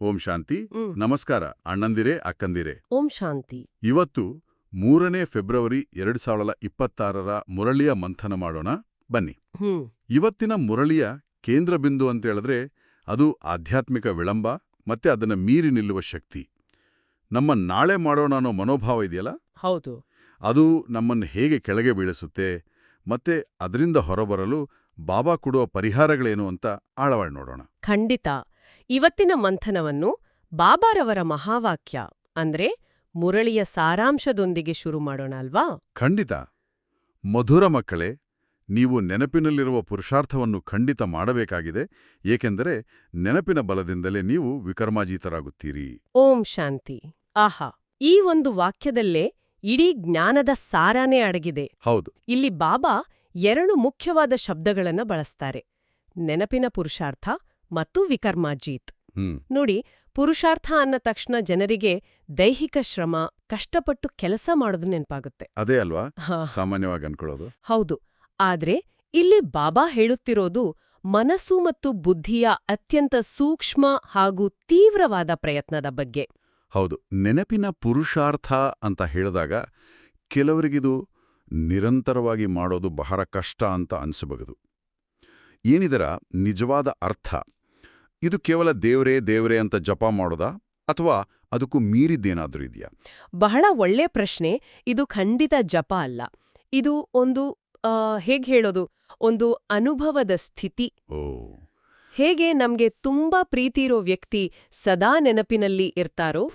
ಓಂ ಶಾಂತಿ. ನಮಸ್ಕಾರ ಅಣ್ಣಂದಿರೇ ಅಕ್ಕಂದಿರೇ. ಓಂ ಶಾಂತಿ. ಇವತ್ತು ಮೂರನೇ ಫೆಬ್ರವರಿ ಎರಡು ಸಾವಿರದ ಇಪ್ಪತ್ತಾರರ ಮುರಳಿಯ ಮಂಥನ ಮಾಡೋಣ ಬನ್ನಿ. ಇವತ್ತಿನ ಮುರಳಿಯ ಕೇಂದ್ರ ಬಿಂದು ಅಂತ ಹೇಳಿದ್ರೆ ಅದು ಆಧ್ಯಾತ್ಮಿಕ ವಿಳಂಬ ಮತ್ತೆ ಅದನ್ನ ಮೀರಿ ನಿಲ್ಲುವ ಶಕ್ತಿ. ನಮ್ಮ ನಾಳೆ ಮಾಡೋಣ ಅನ್ನೋ ಮನೋಭಾವ ಇದೆಯಲ್ಲ? ಹೌದು. ಅದು ನಮ್ಮನ್ನು ಹೇಗೆ ಕೆಳಗೆ ಬೀಳಿಸುತ್ತೆ ಮತ್ತೆ ಅದರಿಂದ ಹೊರಬರಲು ಬಾಬಾ ಕೊಡುವ ಪರಿಹಾರಗಳೇನು ಅಂತ ಆಳವಾಗಿ ನೋಡೋಣ. ಖಂಡಿತ. ಇವತ್ತಿನ ಮಂಥನವನ್ನು ಬಾಬಾರವರ ಮಹಾವಾಕ್ಯ ಅಂದ್ರೆ ಮುರಳಿಯ ಸಾರಾಂಶದೊಂದಿಗೆ ಶುರು ಮಾಡೋಣ ಅಲ್ವಾ? ಖಂಡಿತ. ಮಧುರ ಮಕ್ಕಳೇ ನೀವು ನೆನಪಿನಲ್ಲಿರುವ ಪುರುಷಾರ್ಥವನ್ನು ಖಂಡಿತ ಮಾಡಬೇಕಾಗಿದೆ ಏಕೆಂದರೆ ನೆನಪಿನ ಬಲದಿಂದಲೇ ನೀವು ವಿಕರ್ಮಾಜೀತರಾಗುತ್ತೀರಿ. ಓಂ ಶಾಂತಿ. ಆಹಾ ಈ ಒಂದು ವಾಕ್ಯದಲ್ಲೇ ಇಡೀ ಜ್ಞಾನದ ಸಾರಾನೇ ಅಡಗಿದೆ. ಹೌದು. ಇಲ್ಲಿ ಬಾಬಾ ಎರಡು ಮುಖ್ಯವಾದ ಶಬ್ದಗಳನ್ನ ಬಳಸ್ತಾರೆ. ನೆನಪಿನ ಪುರುಷಾರ್ಥ ಮತ್ತು ವಿಕರ್ಮಾಜೀತ್. ನೋಡಿ ಪುರುಷಾರ್ಥ ಅನ್ನ ತಕ್ಷಣ ಜನರಿಗೆ ದೈಹಿಕ ಶ್ರಮ ಕಷ್ಟಪಟ್ಟು ಕೆಲಸ ಮಾಡೋದು ನೆನಪಾಗುತ್ತೆ. ಅದೇ ಅಲ್ವಾ? ಸಾಮಾನ್ಯವಾಗಿ ಅನ್ಕೊಳ್ಳೋದು. ಹೌದು. ಆದ್ರೆ ಇಲ್ಲಿ ಬಾಬಾ ಹೇಳುತ್ತಿರೋದು ಮನಸ್ಸು ಮತ್ತು ಬುದ್ಧಿಯ ಅತ್ಯಂತ ಸೂಕ್ಷ್ಮ ಹಾಗೂ ತೀವ್ರವಾದ ಪ್ರಯತ್ನದ ಬಗ್ಗೆ. ಹೌದು. ನೆನಪಿನ ಪುರುಷಾರ್ಥ ಅಂತ ಹೇಳಿದಾಗ ಕೆಲವರಿಗಿದು ನಿರಂತರವಾಗಿ ಮಾಡೋದು ಬಹಳ ಕಷ್ಟ ಅಂತ ಅನಿಸಬಹುದು. ಏನಿದರ ನಿಜವಾದ ಅರ್ಥ? ಇದು ಕೇವಲ ದೇವ್ರೇ ದೇವ್ರೇ ಅಂತ ಜಪ ಮಾಡೋದಾ? ಅಥವಾ ಅದಕ್ಕೂ ಮೀರಿದ್ದೇನಾದ್ರೂ ಇದೆಯಾ? ಬಹಳ ಒಳ್ಳೆ ಪ್ರಶ್ನೆ. ಇದು ಖಂಡಿತ ಜಪ ಅಲ್ಲ. ಇದು ಒಂದು ಹೇಗೆ ಹೇಳೋದು? ಒಂದು ಅನುಭವದ ಸ್ಥಿತಿ. ಓ. ಹೇಗೆ ನಮ್ಗೆ ತುಂಬಾ ಪ್ರೀತಿ ಇರೋ ವ್ಯಕ್ತಿ ಸದಾ ನೆನಪಿನಲ್ಲಿ ಇರ್ತಾರೋ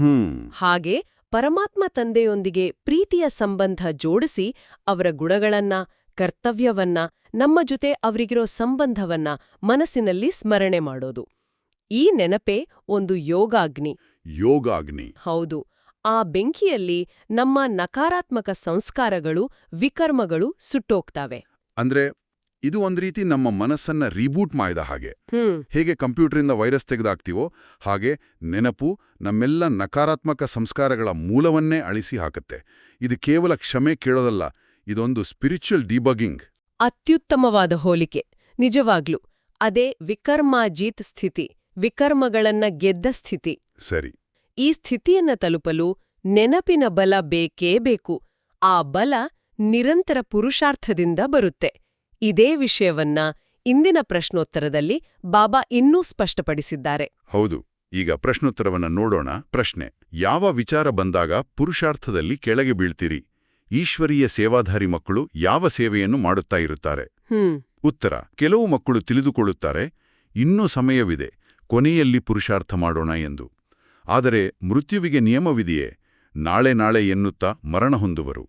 ಹಾಗೆ ಪರಮಾತ್ಮ ತಂದೆಯೊಂದಿಗೆ ಪ್ರೀತಿಯ ಸಂಬಂಧ ಜೋಡಿಸಿ ಅವರ ಗುಣಗಳನ್ನ ಕರ್ತವ್ಯವನ್ನ ನಮ್ಮ ಜೊತೆ ಅವರಿಗಿರೋ ಸಂಬಂಧವನ್ನ ಮನಸ್ಸಿನಲ್ಲಿ ಸ್ಮರಣೆ ಮಾಡೋದು. ಈ ನೆನಪೇ ಒಂದು ಯೋಗಾಗ್ನಿ. ಯೋಗಾಗ್ನಿ. ಹೌದು. ಆ ಬೆಂಕಿಯಲ್ಲಿ ನಮ್ಮ ನಕಾರಾತ್ಮಕ ಸಂಸ್ಕಾರಗಳು ವಿಕರ್ಮಗಳು ಸುಟ್ಟೋಗ್ತಾವೆ. ಅಂದ್ರೆ ಇದು ಒಂದ್ ರೀತಿ ನಮ್ಮ ಮನಸ್ಸನ್ನ ರೀಬೂಟ್ ಮಾಡಿದ ಹಾಗೆ. ಹೇಗೆ ಕಂಪ್ಯೂಟರಿಂದ ವೈರಸ್ ತೆಗೆದಾಕ್ತೀವೋ ಹಾಗೆ ನೆನಪು ನಮ್ಮೆಲ್ಲ ನಕಾರಾತ್ಮಕ ಸಂಸ್ಕಾರಗಳ ಮೂಲವನ್ನೇ ಅಳಿಸಿ ಹಾಕುತ್ತೆ. ಇದು ಕೇವಲ ಕ್ಷಮೆ ಕೇಳೋದಲ್ಲ ಇದೊಂದು ಸ್ಪಿರಿಚುವಲ್ ಡಿಬಗಿಂಗ್ ಅತ್ಯುತ್ತಮವಾದ ಹೋಲಿಕೆ. ನಿಜವಾಗ್ಲೂ. ಅದೇ ವಿಕರ್ಮಾಜೀತ್ ಸ್ಥಿತಿ. ವಿಕರ್ಮಗಳನ್ನ ಗೆದ್ದ ಸ್ಥಿತಿ. ಸರಿ. ಈ ಸ್ಥಿತಿಯನ್ನ ತಲುಪಲು ನೆನಪಿನ ಬಲ ಬೇಕೇ ಬೇಕು. ಆ ಬಲ ನಿರಂತರ ಪುರುಷಾರ್ಥದಿಂದ ಬರುತ್ತೆ. ಇದೇ ವಿಷಯವನ್ನ ಇಂದಿನ ಪ್ರಶ್ನೋತ್ತರದಲ್ಲಿ ಬಾಬಾ ಇನ್ನೂ ಸ್ಪಷ್ಟಪಡಿಸಿದ್ದಾರೆ. ಹೌದು ಈಗ ಪ್ರಶ್ನೋತ್ತರವನ್ನ ನೋಡೋಣ. ಪ್ರಶ್ನೆ ಯಾವ ವಿಚಾರ ಬಂದಾಗ ಪುರುಷಾರ್ಥದಲ್ಲಿ ಕೆಳಗೆ ಬೀಳ್ತೀರಿ? ಈಶ್ವರೀಯ ಸೇವಾಧಾರಿ ಮಕ್ಕಳು ಯಾವ ಸೇವೆಯನ್ನು ಮಾಡುತ್ತಾ ಇರುತ್ತಾರೆ? ಉತ್ತರ ಕೆಲವು ಮಕ್ಕಳು ತಿಳಿದುಕೊಳ್ಳುತ್ತಾರೆ. ಇನ್ನೂ ಸಮಯವಿದೆ. ಕೊನೆಯಲ್ಲಿ ಪುರುಷಾರ್ಥ ಮಾಡೋಣ ಎಂದು. ಆದರೆ ಮೃತ್ಯುವಿಗೆ ನಿಯಮವಿದೆಯೇ? ನಾಳೆ ನಾಳೆ ಎನ್ನುತ್ತಾ ಮರಣ ಹೊಂದುವರು.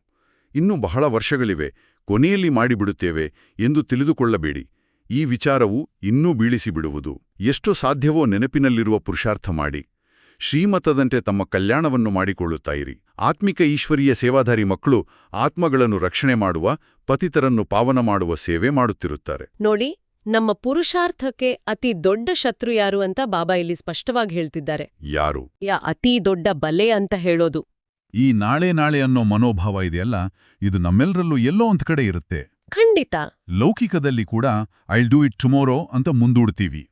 ಇನ್ನೂ ಬಹಳ ವರ್ಷಗಳಿವೆ, ಕೊನೆಯಲ್ಲಿ ಮಾಡಿಬಿಡುತ್ತೇವೆ ಎಂದು ತಿಳಿದುಕೊಳ್ಳಬೇಡಿ. ಈ ವಿಚಾರವು ಇನ್ನೂ ಬೀಳಿಸಿಬಿಡುವುದು. ಎಷ್ಟು ಸಾಧ್ಯವೋ ನೆನಪಿನಲ್ಲಿರುವ ಪುರುಷಾರ್ಥ ಮಾಡಿ. ಶ್ರೀಮತದಂತೆ ತಮ್ಮ ಕಲ್ಯಾಣವನ್ನು ಮಾಡಿಕೊಳ್ಳುತ್ತಾಯಿರಿ ಆತ್ಮಿಕ ಈಶ್ವರೀಯ ಸೇವಾಧಾರಿ ಮಕ್ಕಳು ಆತ್ಮಗಳನ್ನು ರಕ್ಷಣೆ ಮಾಡುವ, ಪತಿತರನ್ನು ಪಾವನ ಮಾಡುವ ಸೇವೆ ಮಾಡುತ್ತಿರುತ್ತಾರೆ. ನೋಡಿ ನಮ್ಮ ಪುರುಷಾರ್ಥಕ್ಕೆ ಅತಿ ದೊಡ್ಡ ಶತ್ರು ಯಾರು ಅಂತ ಬಾಬಾ ಇಲ್ಲಿ ಸ್ಪಷ್ಟವಾಗಿ ಹೇಳ್ತಿದ್ದಾರೆ. ಯಾರು? ಯಾ ಅತಿ ದೊಡ್ಡ ಬಲೆ ಅಂತ ಹೇಳೋದು. ಈ ನಾಳೆ ನಾಳೆ ಅನ್ನೋ ಮನೋಭಾವ ಇದೆಯಲ್ಲ ಇದು ನಮ್ಮೆಲ್ಲರಲ್ಲೂ ಎಲ್ಲೋ ಒಂದ್ ಕಡೆ ಇರುತ್ತೆ. ಖಂಡಿತ. ಲೌಕಿಕದಲ್ಲಿ ಕೂಡ ಐಲ್ ಡೂ ಇಟ್ ಟುಮೋರೋ ಅಂತ ಮುಂದೂಡ್ತೀವಿ.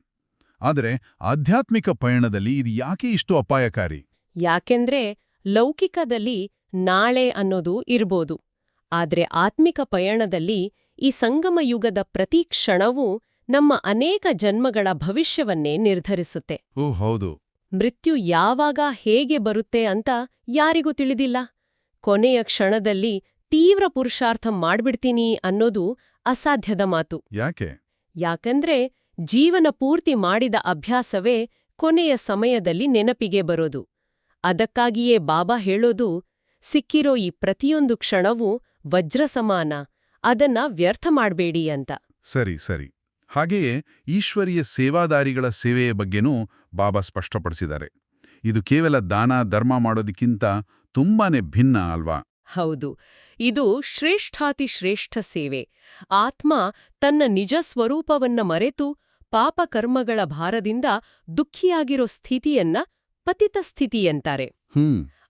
ಆದರೆ ಆಧ್ಯಾತ್ಮಿಕ ಪಯಣದಲ್ಲಿ ಇದು ಯಾಕೆ ಇಷ್ಟು ಅಪಾಯಕಾರಿ? ಯಾಕೆಂದ್ರೆ ಲೌಕಿಕದಲ್ಲಿ ನಾಳೆ ಅನ್ನೋದು ಇರ್ಬೋದು. ಆದ್ರೆ ಆತ್ಮಿಕ ಪಯಣದಲ್ಲಿ ಈ ಸಂಗಮ ಯುಗದ ಪ್ರತಿ ಕ್ಷಣವೂ ನಮ್ಮ ಅನೇಕ ಜನ್ಮಗಳ ಭವಿಷ್ಯವನ್ನೇ ನಿರ್ಧರಿಸುತ್ತೆ. ಓ ಹೌದು. ಮೃತ್ಯು ಯಾವಾಗ ಹೇಗೆ ಬರುತ್ತೆ ಅಂತ ಯಾರಿಗೂ ತಿಳಿದಿಲ್ಲ. ಕೊನೆಯ ಕ್ಷಣದಲ್ಲಿ ತೀವ್ರ ಪುರುಷಾರ್ಥ ಮಾಡ್ಬಿಡ್ತೀನಿ ಅನ್ನೋದು ಅಸಾಧ್ಯದ ಮಾತು. ಯಾಕೆ? ಯಾಕಂದ್ರೆ ಜೀವನ ಪೂರ್ತಿ ಮಾಡಿದ ಅಭ್ಯಾಸವೇ ಕೊನೆಯ ಸಮಯದಲ್ಲಿ ನೆನಪಿಗೆ ಬರೋದು. ಅದಕ್ಕಾಗಿಯೇ ಬಾಬಾ ಹೇಳೋದು ಸಿಕ್ಕಿರೋ ಈ ಪ್ರತಿಯೊಂದು ಕ್ಷಣವೂ ವಜ್ರ ಸಮಾನ ಅದನ್ನ ವ್ಯರ್ಥ ಮಾಡಬೇಡಿ ಅಂತ. ಸರಿ ಸರಿ. ಹಾಗೆಯೇ ಈಶ್ವರೀಯ ಸೇವಾದಾರಿಗಳ ಸೇವೆಯ ಬಗ್ಗೆನೂ ಬಾಬಾ ಸ್ಪಷ್ಟಪಡಿಸಿದ್ದಾರೆ. ಇದು ಕೇವಲ ದಾನ ಧರ್ಮ ಮಾಡೋದಕ್ಕಿಂತ ತುಂಬಾನೇ ಭಿನ್ನ ಅಲ್ವಾ? ಹೌದು. ಇದು ಶ್ರೇಷ್ಠಾತಿ ಶ್ರೇಷ್ಠ ಸೇವೆ. ಆತ್ಮ ತನ್ನ ನಿಜ ಸ್ವರೂಪವನ್ನ ಮರೆತು ಪಾಪಕರ್ಮಗಳ ಭಾರದಿಂದ ದುಃಖಿಯಾಗಿರೋ ಸ್ಥಿತಿಯನ್ನ ಪತಿತ ಸ್ಥಿತಿ ಅಂತಾರೆ.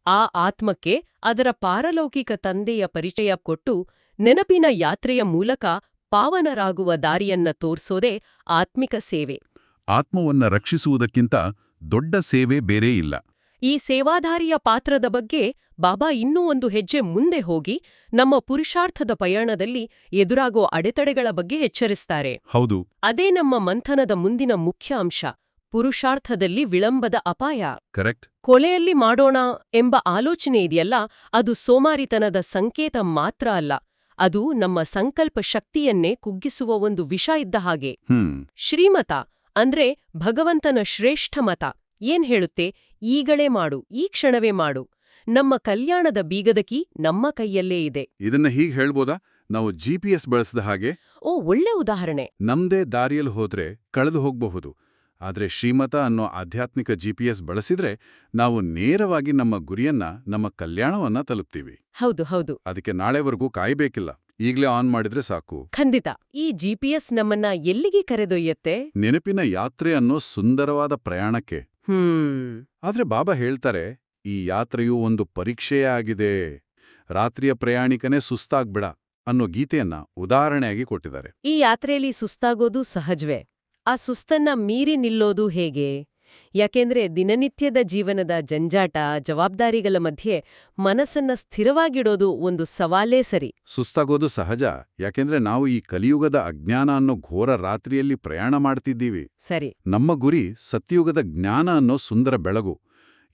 ಆ ಆತ್ಮಕ್ಕೆ ಅದರ ಪಾರಲೌಕಿಕ ತಂದೆಯ ಪರಿಚಯ ಕೊಟ್ಟು ನೆನಪಿನ ಯಾತ್ರೆಯ ಮೂಲಕ ಪಾವನರಾಗುವ ದಾರಿಯನ್ನ ತೋರ್ಸೋದೇ ಆತ್ಮಿಕ ಸೇವೆ. ಆತ್ಮವನ್ನ ರಕ್ಷಿಸುವುದಕ್ಕಿಂತ ದೊಡ್ಡ ಸೇವೆ ಬೇರೆ ಇಲ್ಲ. ಈ ಸೇವಾಧಾರಿಯ ಪಾತ್ರದ ಬಗ್ಗೆ ಬಾಬಾ ಇನ್ನೂ ಒಂದು ಹೆಜ್ಜೆ ಮುಂದೆ ಹೋಗಿ ನಮ್ಮ ಪುರುಷಾರ್ಥದ ಪಯಣದಲ್ಲಿ ಎದುರಾಗೋ ಅಡೆತಡೆಗಳ ಬಗ್ಗೆ ಎಚ್ಚರಿಸ್ತಾರೆ. ಹೌದು. ಅದೇ ನಮ್ಮ ಮಂಥನದ ಮುಂದಿನ ಮುಖ್ಯ ಅಂಶ ಪುರುಷಾರ್ಥದಲ್ಲಿ ವಿಳಂಬದ ಅಪಾಯ. ಕರೆಕ್ಟ್. ಕೊಲೆಯಲ್ಲಿ ಮಾಡೋಣ ಎಂಬ ಆಲೋಚನೆ ಇದೆಯಲ್ಲ ಅದು ಸೋಮಾರಿತನದ ಸಂಕೇತ ಮಾತ್ರ ಅಲ್ಲ. ಅದು ನಮ್ಮ ಸಂಕಲ್ಪ ಶಕ್ತಿಯನ್ನೇ ಕುಗ್ಗಿಸುವ ಒಂದು ವಿಷ ಇದ್ದ ಹಾಗೆ. ಹ್ಮ್. ಶ್ರೀಮತ ಅಂದ್ರೆ ಭಗವಂತನ ಶ್ರೇಷ್ಠ ಮತ. ಏನ್ ಹೇಳುತ್ತೆ? ಈಗಳೇ ಮಾಡು ಈ ಕ್ಷಣವೇ ಮಾಡು. ನಮ್ಮ ಕಲ್ಯಾಣದ ಬೀಗದಕಿ ನಮ್ಮ ಕೈಯಲ್ಲೇ ಇದೆ. ಇದನ್ನ ಹೀಗೆ ಹೇಳ್ಬೋದಾ? ನಾವು ಜಿ ಪಿ ಎಸ್ ಬಳಸಿದ ಹಾಗೆ? ಓ ಒಳ್ಳೆ ಉದಾಹರಣೆ. ನಮ್ದೇ ದಾರಿಯಲ್ಲಿ ಹೋದ್ರೆ ಕಳೆದು ಹೋಗಬಹುದು. ಆದ್ರೆ ಶ್ರೀಮತ ಅನ್ನೋ ಆಧ್ಯಾತ್ಮಿಕ ಜಿ ಪಿ ಎಸ್ ಬಳಸಿದ್ರೆ ನಾವು ನೇರವಾಗಿ ನಮ್ಮ ಗುರಿಯನ್ನ ನಮ್ಮ ಕಲ್ಯಾಣವನ್ನ ತಲುಪ್ತೀವಿ. ಹೌದು ಹೌದು. ಅದಕ್ಕೆ ನಾಳೆವರೆಗೂ ಕಾಯ್ಬೇಕಿಲ್ಲ. ಈಗಲೇ ಆನ್ ಮಾಡಿದ್ರೆ ಸಾಕು. ಖಂಡಿತ. ಈ ಜಿಪಿಎಸ್ ನಮ್ಮನ್ನ ಎಲ್ಲಿಗೆ ಕರೆದೊಯ್ಯತ್ತೆ? ನೆನಪಿನ ಯಾತ್ರೆ ಅನ್ನೋ ಸುಂದರವಾದ ಪ್ರಯಾಣಕ್ಕೆ. ಹ್ಮ್. ಆದ್ರೆ ಬಾಬಾ ಹೇಳ್ತಾರೆ ಈ ಯಾತ್ರೆಯು ಒಂದು ಪರೀಕ್ಷೆಯೇ ಆಗಿದೆ. ರಾತ್ರಿಯ ಪ್ರಯಾಣಿಕನೇ ಸುಸ್ತಾಗ್ಬಿಡ ಅನ್ನೋ ಗೀತೆಯನ್ನ ಉದಾಹರಣೆಯಾಗಿ ಕೊಟ್ಟಿದ್ದಾರೆ. ಈ ಯಾತ್ರೆಯಲ್ಲಿ ಸುಸ್ತಾಗೋದು ಸಹಜವೇ? ಆ ಸುಸ್ತನ್ನ ಮೀರಿ ನಿಲ್ಲೋದು ಹೇಗೆ? ಯಾಕೆಂದ್ರೆ ದಿನನಿತ್ಯದ ಜೀವನದ ಜಂಜಾಟ ಜವಾಬ್ದಾರಿಗಳ ಮಧ್ಯೆ ಮನಸ್ಸನ್ನ ಸ್ಥಿರವಾಗಿಡೋದು ಒಂದು ಸವಾಲೇ ಸರಿ. ಸುಸ್ತಾಗೋದು ಸಹಜ ಯಾಕೆಂದ್ರೆ ನಾವು ಈ ಕಲಿಯುಗದ ಅಜ್ಞಾನ ಅನ್ನೋ ಘೋರ ರಾತ್ರಿಯಲ್ಲಿ ಪ್ರಯಾಣ ಮಾಡ್ತಿದ್ದೀವಿ. ಸರಿ. ನಮ್ಮ ಗುರಿ ಸತ್ಯುಗದ ಜ್ಞಾನ ಅನ್ನೋ ಸುಂದರ ಬೆಳಗು.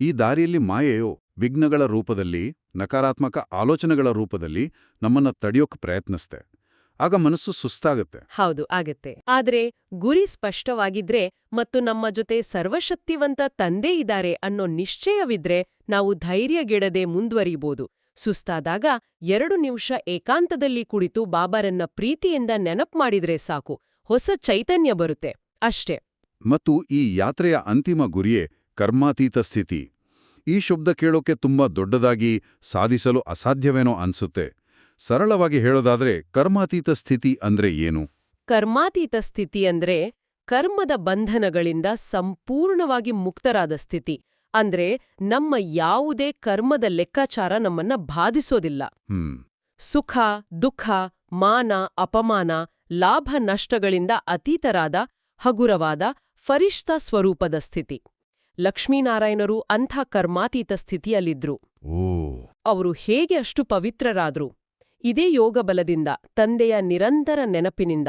ಈ ದಾರಿಯಲ್ಲಿ ಮಾಯೆಯೋ ವಿಘ್ನಗಳ ರೂಪದಲ್ಲಿ ನಕಾರಾತ್ಮಕ ಆಲೋಚನೆಗಳ ರೂಪದಲ್ಲಿ ನಮ್ಮನ್ನ ತಡೆಯೋಕ್ ಪ್ರಯತ್ನಿಸ್ತೆ. ಆಗ ಮನಸ್ಸು ಸುಸ್ತಾಗುತ್ತೆ. ಹೌದು ಆಗತ್ತೆ. ಆದ್ರೆ ಗುರಿ ಸ್ಪಷ್ಟವಾಗಿದ್ರೆ ಮತ್ತು ನಮ್ಮ ಜೊತೆ ಸರ್ವಶಕ್ತಿವಂತ ತಂದೆ ಇದ್ದಾರೆ ಅನ್ನೋ ನಿಶ್ಚಯವಿದ್ರೆ ನಾವು ಧೈರ್ಯಗೆಡದೆ ಮುಂದುವರಿಬೋದು. ಸುಸ್ತಾದಾಗ ಎರಡು ನಿಮಿಷ ಏಕಾಂತದಲ್ಲಿ ಕುಳಿತು ಬಾಬಾರನ್ನ ಪ್ರೀತಿಯಿಂದ ನೆನಪು ಮಾಡಿದ್ರೆ ಸಾಕು. ಹೊಸ ಚೈತನ್ಯ ಬರುತ್ತೆ. ಅಷ್ಟೇ. ಮತ್ತು ಈ ಯಾತ್ರೆಯ ಅಂತಿಮ ಗುರಿಯೇ ಕರ್ಮಾತೀತ ಸ್ಥಿತಿ. ಈ ಶಬ್ದ ಕೇಳೋಕೆ ತುಂಬಾ ದೊಡ್ಡದಾಗಿ ಸಾಧಿಸಲು ಅಸಾಧ್ಯವೇನೋ ಅನ್ಸುತ್ತೆ. ಸರಳವಾಗಿ ಹೇಳೋದಾದ್ರೆ ಕರ್ಮಾತೀತ ಸ್ಥಿತಿ ಅಂದ್ರೆ ಏನು? ಕರ್ಮಾತೀತ ಸ್ಥಿತಿ ಅಂದ್ರೆ ಕರ್ಮದ ಬಂಧನಗಳಿಂದ ಸಂಪೂರ್ಣವಾಗಿ ಮುಕ್ತರಾದ ಸ್ಥಿತಿ. ಅಂದ್ರೆ ನಮ್ಮ ಯಾವುದೇ ಕರ್ಮದ ಲೆಕ್ಕಾಚಾರ ನಮ್ಮನ್ನ ಬಾಧಿಸೋದಿಲ್ಲ. ಸುಖ ದುಃಖ ಮಾನ ಅಪಮಾನ ಲಾಭ ನಷ್ಟಗಳಿಂದ ಅತೀತರಾದ ಹಗುರವಾದ ಫರಿಷ್ಠ ಸ್ವರೂಪದ ಸ್ಥಿತಿ. ಲಕ್ಷ್ಮೀನಾರಾಯಣರು ಅಂಥ ಕರ್ಮಾತೀತ ಸ್ಥಿತಿಯಲ್ಲಿದ್ರು. ಓ. ಅವರು ಹೇಗೆ ಅಷ್ಟು ಪವಿತ್ರರಾದ್ರು? ಇದೇ ಯೋಗ ಬಲದಿಂದ ತಂದೆಯ ನಿರಂತರ ನೆನಪಿನಿಂದ.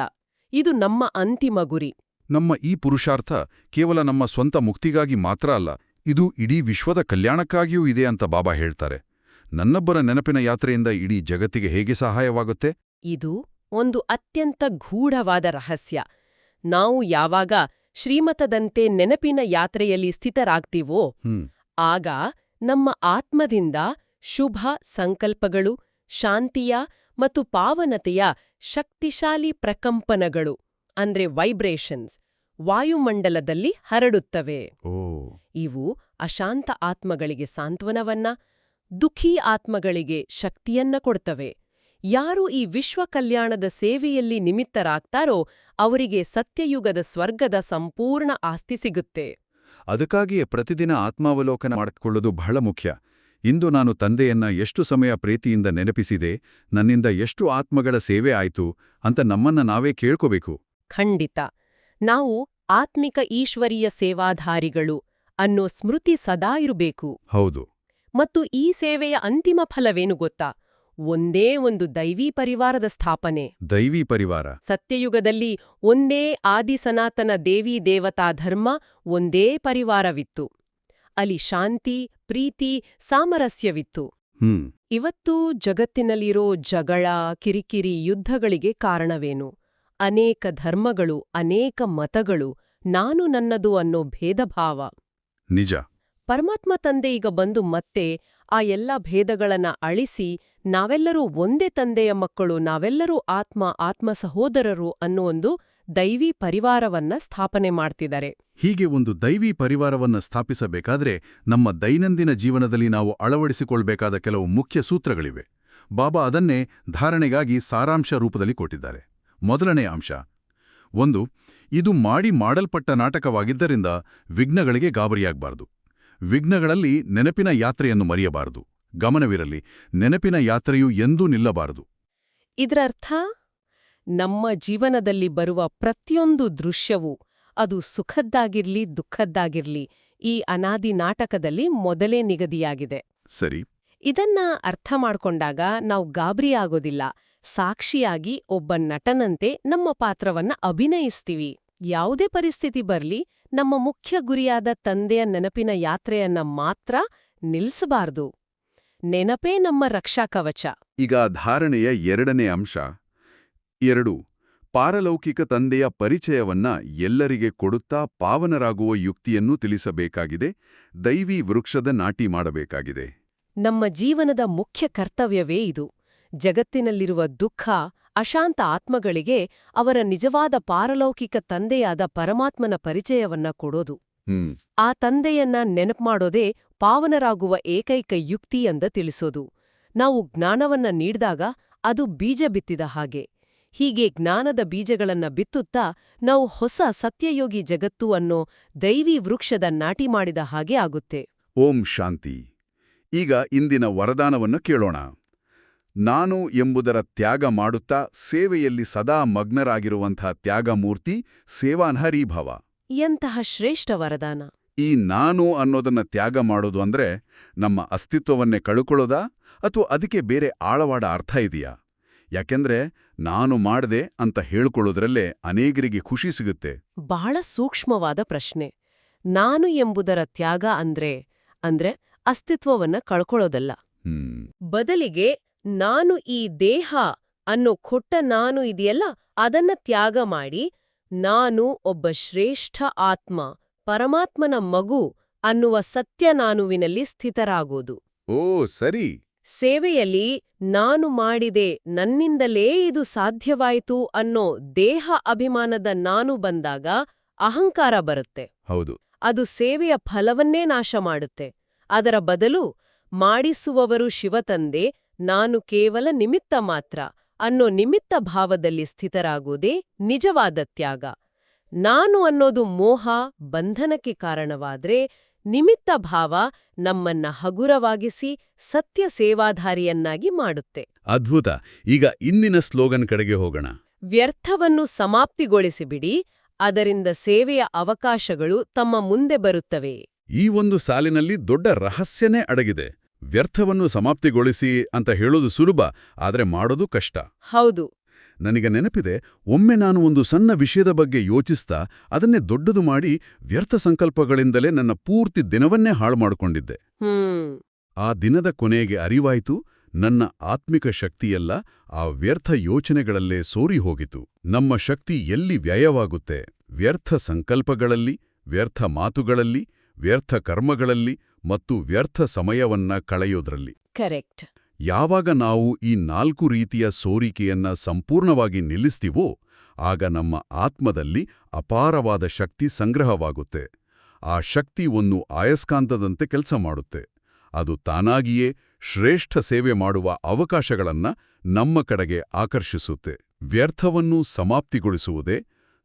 ಇದು ನಮ್ಮ ಅಂತಿಮ ಗುರಿ. ನಮ್ಮ ಈ ಪುರುಷಾರ್ಥ ಕೇವಲ ನಮ್ಮ ಸ್ವಂತ ಮುಕ್ತಿಗಾಗಿ ಮಾತ್ರ ಅಲ್ಲ ಇದು ಇಡೀ ವಿಶ್ವದ ಕಲ್ಯಾಣಕ್ಕಾಗಿಯೂ ಇದೆ ಅಂತ ಬಾಬಾ ಹೇಳ್ತಾರೆ. ನನ್ನೊಬ್ಬರ ನೆನಪಿನ ಯಾತ್ರೆಯಿಂದ ಇಡೀ ಜಗತ್ತಿಗೆ ಹೇಗೆ ಸಹಾಯವಾಗುತ್ತೆ? ಇದು ಒಂದು ಅತ್ಯಂತ ಗೂಢವಾದ ರಹಸ್ಯ. ನಾವು ಯಾವಾಗ ಶ್ರೀಮತದಂತೆ ನೆನಪಿನ ಯಾತ್ರೆಯಲ್ಲಿ ಸ್ಥಿತರಾಗ್ತೀವೋ ಆಗ ನಮ್ಮ ಆತ್ಮದಿಂದ ಶುಭ ಸಂಕಲ್ಪಗಳು ಶಾಂತಿಯ ಮತ್ತು ಪಾವನತೆಯ ಶಕ್ತಿಶಾಲಿ ಪ್ರಕಂಪನಗಳು ಅಂದ್ರೆ ವೈಬ್ರೇಷನ್ಸ್ ವಾಯುಮಂಡಲದಲ್ಲಿ ಹರಡುತ್ತವೆ. ಇವು ಅಶಾಂತ ಆತ್ಮಗಳಿಗೆ ಸಾಂತ್ವನವನ್ನ ದುಃಖಿ ಆತ್ಮಗಳಿಗೆ ಶಕ್ತಿಯನ್ನ ಕೊಡ್ತವೆ. ಯಾರು ಈ ವಿಶ್ವ ಕಲ್ಯಾಣದ ಸೇವೆಯಲ್ಲಿ ನಿಮಿತ್ತರಾಗ್ತಾರೋ ಅವರಿಗೆ ಸತ್ಯಯುಗದ ಸ್ವರ್ಗದ ಸಂಪೂರ್ಣ ಆಸ್ತಿ ಸಿಗುತ್ತೆ. ಅದಕ್ಕಾಗಿಯೇ ಪ್ರತಿದಿನ ಆತ್ಮಾವಲೋಕನ ಮಾಡಿಕೊಳ್ಳೋದು ಬಹಳ ಮುಖ್ಯ. ಇಂದು ನಾನು ತಂದೆಯನ್ನ ಎಷ್ಟು ಸಮಯ ಪ್ರೀತಿಯಿಂದ ನೆನಪಿಸಿದೆ ನನ್ನಿಂದ ಎಷ್ಟು ಆತ್ಮಗಳ ಸೇವೆ ಆಯ್ತು ಅಂತ ನಮ್ಮನ್ನ ನಾವೇ ಕೇಳ್ಕೋಬೇಕು. ಖಂಡಿತ. ನಾವು ಆತ್ಮಿಕ ಈಶ್ವರೀಯ ಸೇವಾಧಾರಿಗಳು ಅನ್ನೋ ಸ್ಮೃತಿ ಸದಾ ಇರಬೇಕು. ಹೌದು. ಮತ್ತು ಈ ಸೇವೆಯ ಅಂತಿಮ ಫಲವೇನು ಗೊತ್ತಾ? ಒಂದೇ ಒಂದು ದೈವೀ ಪರಿವಾರದ ಸ್ಥಾಪನೆ. ದೈವಿ ಪರಿವಾರ. ಸತ್ಯಯುಗದಲ್ಲಿ ಒಂದೇ ಆದಿ ಸನಾತನ ದೇವಿ ದೇವತಾ ಧರ್ಮ ಒಂದೇ ಪರಿವಾರವಿತ್ತು. ಅಲ್ಲಿ ಶಾಂತಿ ಪ್ರೀತಿ ಸಾಮರಸ್ಯವಿತ್ತು. ಇವತ್ತು ಜಗತ್ತಿನಲ್ಲಿರೋ ಜಗಳ ಕಿರಿಕಿರಿ ಯುದ್ಧಗಳಿಗೆ ಕಾರಣವೇನು? ಅನೇಕ ಧರ್ಮಗಳು ಅನೇಕ ಮತಗಳು ನಾನು ನನ್ನದು ಅನ್ನೋ ಭೇದಭಾವ. ನಿಜ. ಪರಮಾತ್ಮ ತಂದೆ ಈಗ ಬಂದು ಮತ್ತೆ ಆ ಎಲ್ಲ ಭೇದಗಳನ್ನ ಅಳಿಸಿ ನಾವೆಲ್ಲರೂ ಒಂದೇ ತಂದೆಯ ಮಕ್ಕಳು ನಾವೆಲ್ಲರೂ ಆತ್ಮ ಆತ್ಮ ಸಹೋದರರು ಅನ್ನೋ ಒಂದು ದೈವಿ ಪರಿವಾರವನ್ನ ಸ್ಥಾಪನೆ ಮಾಡ್ತಿದ್ದಾರೆ. ಹೀಗೆ ಒಂದು ದೈವಿ ಪರಿವಾರವನ್ನ ಸ್ಥಾಪಿಸಬೇಕಾದ್ರೆ ನಮ್ಮ ದೈನಂದಿನ ಜೀವನದಲ್ಲಿ ನಾವು ಅಳವಡಿಸಿಕೊಳ್ಬೇಕಾದ ಕೆಲವು ಮುಖ್ಯ ಸೂತ್ರಗಳಿವೆ. ಬಾಬಾ ಅದನ್ನೇ ಧಾರಣೆಗಾಗಿ ಸಾರಾಂಶ ರೂಪದಲ್ಲಿ ಕೊಟ್ಟಿದ್ದಾರೆ. ಮೊದಲನೇ ಅಂಶ. ಒಂದು ಇದು ಮಾಡಿ ಮಾಡಲ್ಪಟ್ಟ ನಾಟಕವಾಗಿದ್ದರಿಂದ ವಿಘ್ನಗಳಿಗೆ ಗಾಬರಿಯಾಗಬಾರದು. ವಿಘ್ನಗಳಲ್ಲಿ ನೆನಪಿನ ಯಾತ್ರೆಯನ್ನು ಮರೆಯಬಾರದು. ಗಮನವಿರಲಿ ನೆನಪಿನ ಯಾತ್ರೆಯು ಎಂದೂ ನಿಲ್ಲಬಾರದು. ಇದರರ್ಥ ನಮ್ಮ ಜೀವನದಲ್ಲಿ ಬರುವ ಪ್ರತಿಯೊಂದು ದೃಶ್ಯವೂ ಅದು ಸುಖದ್ದಾಗಿರ್ಲಿ ದುಃಖದ್ದಾಗಿರ್ಲಿ ಈ ಅನಾದಿ ನಾಟಕದಲ್ಲಿ ಮೊದಲೇ ನಿಗದಿಯಾಗಿದೆ. ಸರಿ. ಇದನ್ನ ಅರ್ಥ ಮಾಡಿಕೊಂಡಾಗ ನಾವು ಗಾಬರಿ ಆಗೋದಿಲ್ಲ ಸಾಕ್ಷಿಯಾಗಿ ಒಬ್ಬ ನಟನಂತೆ ನಮ್ಮ ಪಾತ್ರವನ್ನ ಅಭಿನಯಿಸ್ತೀವಿ. ಯಾವುದೇ ಪರಿಸ್ಥಿತಿ ಬರ್ಲಿ ನಮ್ಮ ಮುಖ್ಯ ಗುರಿಯಾದ ತಂದೆಯ ನೆನಪಿನ ಯಾತ್ರೆಯನ್ನ ಮಾತ್ರ ನಿಲ್ಲಿಸಬಾರದು ನೆನಪೇ ನಮ್ಮ ರಕ್ಷಾ ಕವಚ. ಈಗ ಧಾರಣೆಯ ಎರಡನೇ ಅಂಶ. ಎರಡು ಪಾರಲೌಕಿಕ ತಂದೆಯ ಪರಿಚಯವನ್ನ ಎಲ್ಲರಿಗೆ ಕೊಡುತ್ತಾ ಪಾವನರಾಗುವ ಯುಕ್ತಿಯನ್ನು ತಿಳಿಸಬೇಕಾಗಿದೆ ದೈವಿ ವೃಕ್ಷದ ನಾಟಿ ಮಾಡಬೇಕಾಗಿದೆ. ನಮ್ಮ ಜೀವನದ ಮುಖ್ಯ ಕರ್ತವ್ಯವೇ ಇದು. ಜಗತ್ತಿನಲ್ಲಿರುವ ದುಃಖ ಅಶಾಂತ ಆತ್ಮಗಳಿಗೆ ಅವರ ನಿಜವಾದ ಪಾರಲೌಕಿಕ ತಂದೆಯಾದ ಪರಮಾತ್ಮನ ಪರಿಚಯವನ್ನ ಕೊಡೋದು. ಆ ತಂದೆಯನ್ನ ನೆನಪು ಮಾಡೋದೇ ಪಾವನರಾಗುವ ಏಕೈಕ ಯುಕ್ತಿ ಎಂದ ತಿಳಿಸೋದು. ನಾವು ಜ್ಞಾನವನ್ನ ನೀಡಿದಾಗ ಅದು ಬೀಜ ಬಿತ್ತಿದ ಹಾಗೆ. ಹೀಗೆ ಜ್ಞಾನದ ಬೀಜಗಳನ್ನ ಬಿತ್ತುತ್ತಾ ನಾವು ಹೊಸ ಸತ್ಯಯೋಗಿ ಜಗತ್ತು ಅನ್ನೋ ದೈವಿ ವೃಕ್ಷದ ನಾಟಿ ಮಾಡಿದ ಹಾಗೆ ಆಗುತ್ತೆ. ಓಂ ಶಾಂತಿ. ಈಗ ಇಂದಿನ ವರದಾನವನ್ನು ಕೇಳೋಣ. ನಾನು ಎಂಬುದರ ತ್ಯಾಗ ಮಾಡುತ್ತಾ ಸೇವೆಯಲ್ಲಿ ಸದಾ ಮಗ್ನರಾಗಿರುವಂಥ ತ್ಯಾಗಮೂರ್ತಿ ಸೇವಾನ್ಹರೀಭವ ಎಂತಹ ಶ್ರೇಷ್ಠ ವರದಾನ. ಈ ನಾನು ಅನ್ನೋದನ್ನ ತ್ಯಾಗ ಮಾಡೋದು ಅಂದ್ರೆ ನಮ್ಮ ಅಸ್ತಿತ್ವವನ್ನೇ ಕಳುಕೊಳ್ಳೋದಾ ಅಥವಾ ಅದಕ್ಕೆ ಬೇರೆ ಆಳವಾದ ಅರ್ಥ ಇದೆಯಾ? ಯಾಕೆಂದ್ರೆ ನಾನು ಮಾಡ್ದೆ ಅಂತ ಹೇಳ್ಕೊಳ್ಳೋದ್ರಲ್ಲೇ ಅನೇಕರಿಗೆ ಖುಷಿ ಸಿಗುತ್ತೆ. ಬಹಳ ಸೂಕ್ಷ್ಮವಾದ ಪ್ರಶ್ನೆ. ನಾನು ಎಂಬುದರ ತ್ಯಾಗ ಅಂದ್ರೆ ಅಂದ್ರೆ ಅಸ್ತಿತ್ವವನ್ನ ಕಳ್ಕೊಳ್ಳೋದಲ್ಲ. ಬದಲಿಗೆ ನಾನು ಈ ದೇಹ ಅನ್ನೋ ಕೊಟ್ಟ ನಾನು ಇದೆಯಲ್ಲ ಅದನ್ನ ತ್ಯಾಗ ಮಾಡಿ ನಾನು ಒಬ್ಬ ಶ್ರೇಷ್ಠ ಆತ್ಮ ಪರಮಾತ್ಮನ ಮಗು ಅನ್ನುವ ಸತ್ಯ ನಾನುವಿನಲ್ಲಿ ಸ್ಥಿತರಾಗೋದು. ಓ ಸರಿ. ಸೇವೆಯಲ್ಲಿ ನಾನು ಮಾಡಿದೆ ನನ್ನಿಂದಲೇ ಇದು ಸಾಧ್ಯವಾಯಿತು ಅನ್ನೋ ದೇಹ ಅಭಿಮಾನದ ನಾನು ಬಂದಾಗ ಅಹಂಕಾರ ಬರುತ್ತೆ. ಹೌದು. ಅದು ಸೇವೆಯ ಫಲವನ್ನೇ ನಾಶ ಮಾಡುತ್ತೆ. ಅದರ ಬದಲು ಮಾಡಿಸುವವರು ಶಿವತಂದೆ ನಾನು ಕೇವಲ ನಿಮಿತ್ತ ಮಾತ್ರ ಅನ್ನೋ ನಿಮಿತ್ತ ಭಾವದಲ್ಲಿ ಸ್ಥಿತರಾಗುವುದೇ ನಿಜವಾದ ತ್ಯಾಗ. ನಾನು ಅನ್ನೋದು ಮೋಹ ಬಂಧನಕ್ಕೆ ಕಾರಣವಾದ್ರೆ ನಿಮಿತ್ತ ಭಾವ ನಮ್ಮನ್ನ ಹಗುರವಾಗಿಸಿ ಸತ್ಯ ಸೇವಾಧಾರಿಯನ್ನಾಗಿ ಮಾಡುತ್ತೆ. ಅದ್ಭುತ. ಈಗ ಇಂದಿನ ಸ್ಲೋಗನ್ ಕಡೆಗೆ ಹೋಗೋಣ. ವ್ಯರ್ಥವನ್ನು ಸಮಾಪ್ತಿಗೊಳಿಸಿಬಿಡಿ ಅದರಿಂದ ಸೇವೆಯ ಅವಕಾಶಗಳು ತಮ್ಮ ಮುಂದೆ ಬರುತ್ತವೆ. ಈ ಒಂದು ಸಾಲಿನಲ್ಲಿ ದೊಡ್ಡ ರಹಸ್ಯನೇ ಅಡಗಿದೆ. ವ್ಯರ್ಥವನ್ನು ಸಮಾಪ್ತಿಗೊಳಿಸಿ ಅಂತ ಹೇಳೋದು ಸುಲಭ ಆದರೆ ಮಾಡೋದು ಕಷ್ಟ. ಹೌದು. ನನಗೆ ನೆನಪಿದೆ ಒಮ್ಮೆ ನಾನು ಒಂದು ಸಣ್ಣ ವಿಷಯದ ಬಗ್ಗೆ ಯೋಚಿಸ್ತಾ ಅದನ್ನೇ ದೊಡ್ಡದು ಮಾಡಿ ವ್ಯರ್ಥ ಸಂಕಲ್ಪಗಳಿಂದಲೇ ನನ್ನ ಪೂರ್ತಿ ದಿನವನ್ನೇ ಹಾಳು ಮಾಡಿಕೊಂಡಿದ್ದೆ. ಆ ದಿನದ ಕೊನೆಗೆ ಅರಿವಾಯಿತು ನನ್ನ ಆತ್ಮಿಕ ಶಕ್ತಿಯೆಲ್ಲ ಆ ವ್ಯರ್ಥ ಯೋಚನೆಗಳಲ್ಲೇ ಸೋರಿ ಹೋಗಿತು. ನಮ್ಮ ಶಕ್ತಿ ಎಲ್ಲಿ ವ್ಯಯವಾಗುತ್ತೆ? ವ್ಯರ್ಥ ಸಂಕಲ್ಪಗಳಲ್ಲಿ ವ್ಯರ್ಥ ಮಾತುಗಳಲ್ಲಿ ವ್ಯರ್ಥ ಕರ್ಮಗಳಲ್ಲಿ ಮತ್ತು ವ್ಯರ್ಥ ಸಮಯವನ್ನ ಕಳೆಯೋದ್ರಲ್ಲಿ. ಕರೆಕ್ಟ್. ಯಾವಾಗ ನಾವು ಈ ನಾಲ್ಕು ರೀತಿಯ ಸೋರಿಕೆಯನ್ನ ಸಂಪೂರ್ಣವಾಗಿ ನಿಲ್ಲಿಸ್ತೀವೋ, ಆಗ ನಮ್ಮ ಆತ್ಮದಲ್ಲಿ ಅಪಾರವಾದ ಶಕ್ತಿ ಸಂಗ್ರಹವಾಗುತ್ತೆ. ಆ ಶಕ್ತಿ ಒಂದು ಆಯಸ್ಕಾಂತದಂತೆ ಕೆಲಸ ಮಾಡುತ್ತೆ. ಅದು ತಾನಾಗಿಯೇ ಶ್ರೇಷ್ಠ ಸೇವೆ ಮಾಡುವ ಅವಕಾಶಗಳನ್ನ ನಮ್ಮ ಕಡೆಗೆ ಆಕರ್ಷಿಸುತ್ತೆ. ವ್ಯರ್ಥವನ್ನು ಸಮಾಪ್ತಿಗೊಳಿಸುವುದೇ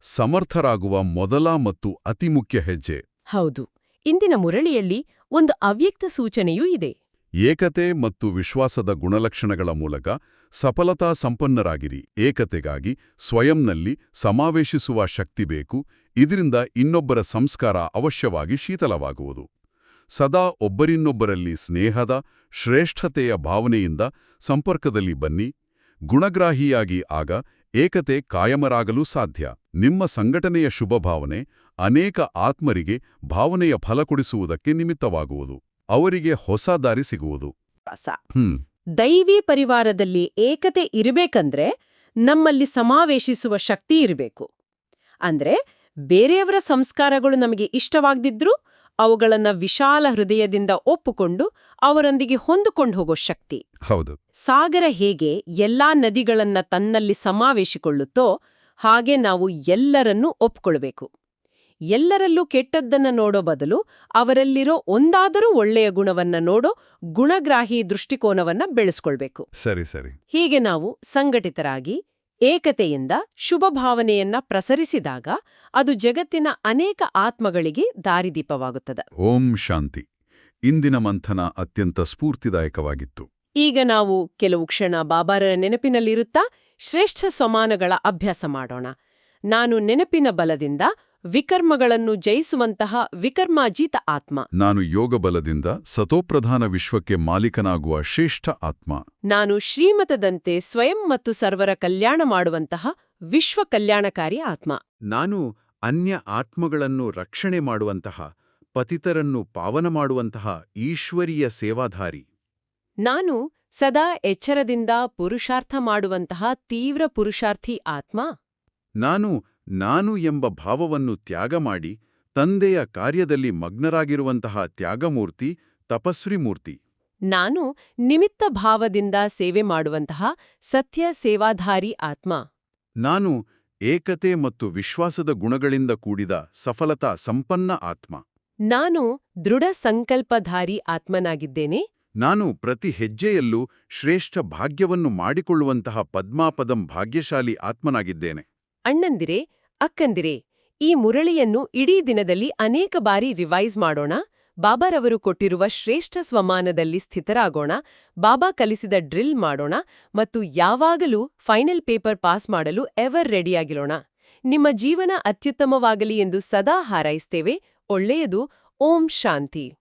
ಸಮರ್ಥರಾಗುವ ಮೊದಲ ಮತ್ತು ಅತಿ ಮುಖ್ಯ ಹೆಜ್ಜೆ. ಹೌದು. ಇಂದಿನ ಮುರಳಿಯಲ್ಲಿ ಒಂದು ಅವ್ಯಕ್ತ ಸೂಚನೆಯೂ ಇದೆ. ಏಕತೆ ಮತ್ತು ವಿಶ್ವಾಸದ ಗುಣಲಕ್ಷಣಗಳ ಮೂಲಕ ಸಫಲತಾ ಸಂಪನ್ನರಾಗಿರಿ. ಏಕತೆಗಾಗಿ ಸ್ವಯಂನಲ್ಲಿ ಸಮಾವೇಶಿಸುವ ಶಕ್ತಿ ಬೇಕು. ಇದರಿಂದ ಇನ್ನೊಬ್ಬರ ಸಂಸ್ಕಾರ ಅವಶ್ಯವಾಗಿ ಶೀತಲವಾಗುವುದು. ಸದಾ ಒಬ್ಬರಿನ್ನೊಬ್ಬರಲ್ಲಿ ಸ್ನೇಹದ, ಶ್ರೇಷ್ಠತೆಯ ಭಾವನೆಯಿಂದ ಸಂಪರ್ಕದಲ್ಲಿ ಬನ್ನಿ. ಗುಣಗ್ರಾಹಿಯಾಗಿ ಆಗ ಏಕತೆ ಕಾಯಮರಾಗಲು ಸಾಧ್ಯ. ನಿಮ್ಮ ಸಂಘಟನೆಯ ಶುಭಭಾವನೆ ಅನೇಕ ಆತ್ಮರಿಗೆ ಭಾವನೆಯ ಫಲ ಕೊಡಿಸುವುದಕ್ಕೆ ನಿಮಿತ್ತವಾಗುವುದು. ಅವರಿಗೆ ಹೊಸ ದಾರಿ ಸಿಗುವುದು. ಹ್ಮ್. ದೈವಿ ಪರಿವಾರದಲ್ಲಿ ಏಕತೆ ಇರಬೇಕಂದ್ರೆ ನಮ್ಮಲ್ಲಿ ಸಮಾವೇಶಿಸುವ ಶಕ್ತಿ ಇರಬೇಕು. ಅಂದ್ರೆ ಬೇರೆಯವರ ಸಂಸ್ಕಾರಗಳು ನಮಗೆ ಇಷ್ಟವಾಗದಿದ್ರೂ ಅವುಗಳನ್ನ ವಿಶಾಲ ಹೃದಯದಿಂದ ಒಪ್ಪುಕೊಂಡು ಅವರೊಂದಿಗೆ ಹೊಂದಿಕೊಂಡು ಹೋಗೋ ಶಕ್ತಿ. ಹೌದು. ಸಾಗರ ಹೇಗೆ ಎಲ್ಲಾ ನದಿಗಳನ್ನ ತನ್ನಲ್ಲಿ ಸಮಾವೇಶಿಕೊಳ್ಳುತ್ತೋ ಹಾಗೆ ನಾವು ಎಲ್ಲರನ್ನೂ ಒಪ್ಕೊಳ್ಬೇಕು. ಎಲ್ಲರಲ್ಲೂ ಕೆಟ್ಟದ್ದನ್ನ ನೋಡೋ ಬದಲು ಅವರಲ್ಲಿರೋ ಒಂದಾದರೂ ಒಳ್ಳೆಯ ಗುಣವನ್ನ ನೋಡೋ ಗುಣಗ್ರಾಹಿ ದೃಷ್ಟಿಕೋನವನ್ನ ಬೆಳೆಸ್ಕೊಳ್ಬೇಕು. ಸರಿ ಸರಿ. ಹೀಗೆ ನಾವು ಸಂಘಟಿತರಾಗಿ ಏಕತೆಯಿಂದ ಶುಭ ಭಾವನೆಯನ್ನ ಪ್ರಸರಿಸಿದಾಗ ಅದು ಜಗತ್ತಿನ ಅನೇಕ ಆತ್ಮಗಳಿಗೆ ದಾರಿದೀಪವಾಗುತ್ತದೆ. ಓಂ ಶಾಂತಿ. ಇಂದಿನ ಮಂಥನ ಅತ್ಯಂತ ಸ್ಫೂರ್ತಿದಾಯಕವಾಗಿತ್ತು. ಈಗ ನಾವು ಕೆಲವು ಕ್ಷಣ ಬಾಬಾರ ನೆನಪಿನಲ್ಲಿರುತ್ತಾ ಶ್ರೇಷ್ಠ ಸಮಾನಗಳ ಅಭ್ಯಾಸ ಮಾಡೋಣ. ನಾನು ನೆನಪಿನ ಬಲದಿಂದ ವಿಕರ್ಮಗಳನ್ನು ಜಯಿಸುವಂತಹ ವಿಕರ್ಮಾಜೀತ ಆತ್ಮ. ನಾನು ಯೋಗಬಲದಿಂದ ಸತೋಪ್ರಧಾನ ವಿಶ್ವಕ್ಕೆ ಮಾಲೀಕನಾಗುವ ಶ್ರೇಷ್ಠ ಆತ್ಮ. ನಾನು ಶ್ರೀಮತದಂತೆ ಸ್ವಯಂ ಮತ್ತು ಸರ್ವರ ಕಲ್ಯಾಣ ಮಾಡುವಂತಹ ವಿಶ್ವ ಕಲ್ಯಾಣಕಾರಿ ಆತ್ಮ. ನಾನು ಅನ್ಯ ಆತ್ಮಗಳನ್ನು ರಕ್ಷಣೆ ಮಾಡುವಂತಹ ಪತಿತರನ್ನು ಪಾವನ ಮಾಡುವಂತಹ ಈಶ್ವರೀಯ ಸೇವಾಧಾರಿ. ನಾನು ಸದಾ ಎಚ್ಚರದಿಂದ ಪುರುಷಾರ್ಥ ಮಾಡುವಂತಹ ತೀವ್ರ ಪುರುಷಾರ್ಥಿ ಆತ್ಮ. ನಾನು ನಾನು ಎಂಬ ಭಾವವನ್ನು ತ್ಯಾಗ ಮಾಡಿ ತಂದೆಯ ಕಾರ್ಯದಲ್ಲಿ ಮಗ್ನರಾಗಿರುವಂತಹ ತ್ಯಾಗಮೂರ್ತಿ ತಪಸ್ವಿಮೂರ್ತಿ. ನಾನು ನಿಮಿತ್ತ ಭಾವದಿಂದ ಸೇವೆ ಮಾಡುವಂತಹ ಸತ್ಯ ಸೇವಾಧಾರಿ ಆತ್ಮ. ನಾನು ಏಕತೆ ಮತ್ತು ವಿಶ್ವಾಸದ ಗುಣಗಳಿಂದ ಕೂಡಿದ ಸಫಲತಾ ಸಂಪನ್ನ ಆತ್ಮ. ನಾನು ದೃಢ ಸಂಕಲ್ಪಧಾರಿ ಆತ್ಮನಾಗಿದ್ದೇನೆ. ನಾನು ಪ್ರತಿ ಹೆಜ್ಜೆಯಲ್ಲೂ ಶ್ರೇಷ್ಠ ಭಾಗ್ಯವನ್ನು ಮಾಡಿಕೊಳ್ಳುವಂತಹ ಪದ್ಮಾಪದಂ ಭಾಗ್ಯಶಾಲಿ ಆತ್ಮನಾಗಿದ್ದೇನೆ. ಅಣ್ಣಂದಿರೆ, ಅಕ್ಕಂದಿರೆ, ಈ ಮುರಳಿಯನ್ನು ಇಡೀ ದಿನದಲ್ಲಿ ಅನೇಕ ಬಾರಿ ರಿವೈಸ್ ಮಾಡೋಣ, ಬಾಬಾರವರು ಕೊಟ್ಟಿರುವ ಶ್ರೇಷ್ಠ ಸ್ವಮಾನದಲ್ಲಿ ಸ್ಥಿತರಾಗೋಣ, ಬಾಬಾ ಕಲಿಸಿದ ಡ್ರಿಲ್ ಮಾಡೋಣ ಮತ್ತು ಯಾವಾಗಲೂ ಫೈನಲ್ ಪೇಪರ್ ಪಾಸ್ ಮಾಡಲು ಎವರ್ ರೆಡಿಯಾಗಿರೋಣ. ನಿಮ್ಮ ಜೀವನ ಅತ್ಯುತ್ತಮವಾಗಲಿ ಎಂದು ಸದಾ ಹಾರೈಸ್ತೇವೆ. ಒಳ್ಳೆಯದು. ಓಂ ಶಾಂತಿ.